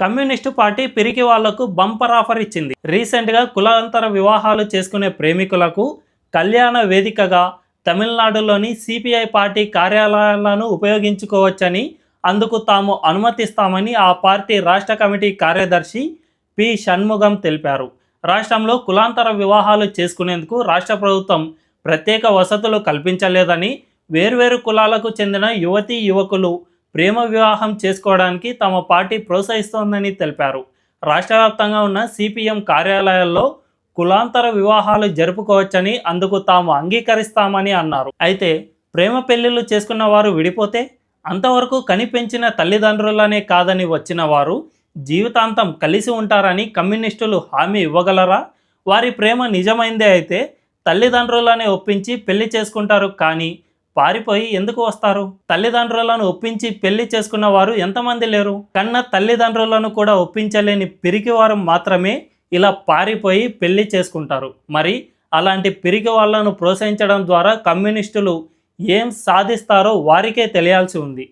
Communist party పిరికి వాళ్ళకు bumper offer ఇచ్చింది. రీసెంట్గా కులాంతర వివాహాలు చేసుకునే ప్రేమికులకు కళ్యాణ వేదికగా తమిళనాడులోని సిపిఐ పార్టీ కార్యాలయాలను ఉపయోగించుకోవచ్చని అందుకు తాము అనుమతిస్తామని ఆ పార్టీ రాష్ట్ర కమిటీ కార్యదర్శి పి. షణ్ముగం తెలిపారు. రాష్ట్రంలో కులాంతర వివాహాలు చేసుకునేందుకు రాష్ట్ర ప్రభుత్వం ప్రత్యేక వసతులు కల్పించలేదని వేర్వేరు కులాలకు చెందిన యువతీ యువకులు ప్రేమ వివాహం చేసుకోవడానికి తమ పార్టీ ప్రోత్సహిస్తోందని తెలిపారు. రాష్ట్ర వ్యాప్తంగా ఉన్న సిపిఎం కార్యాలయాల్లో కులాంతర వివాహాలు జరుపుకోవచ్చని అందుకు తాము అంగీకరిస్తామని అన్నారు. అయితే ప్రేమ పెళ్ళిళ్ళు చేసుకున్న వారు విడిపోతే అంతవరకు కనిపించిన తల్లిదండ్రులనే కాదని వచ్చిన వారు జీవితాంతం కలిసి ఉంటారని కమ్యూనిస్టులు హామీ ఇవ్వగలరా? వారి ప్రేమ నిజమైందే అయితే తల్లిదండ్రులనే ఒప్పించి పెళ్ళి చేసుకుంటారు కానీ పారిపోయి ఎందుకు వస్తారు? తల్లిదండ్రులను ఒప్పించి పెళ్ళి చేసుకున్న వారు ఎంతమంది లేరు? కన్న తల్లిదండ్రులను కూడా ఒప్పించలేని పిరికివారు మాత్రమే ఇలా పారిపోయి పెళ్ళి చేసుకుంటారు. మరి అలాంటి పిరికి వాళ్ళను ప్రోత్సహించడం ద్వారా కమ్యూనిస్టులు ఏం సాధిస్తారో వారికే తెలియాల్సి ఉంది.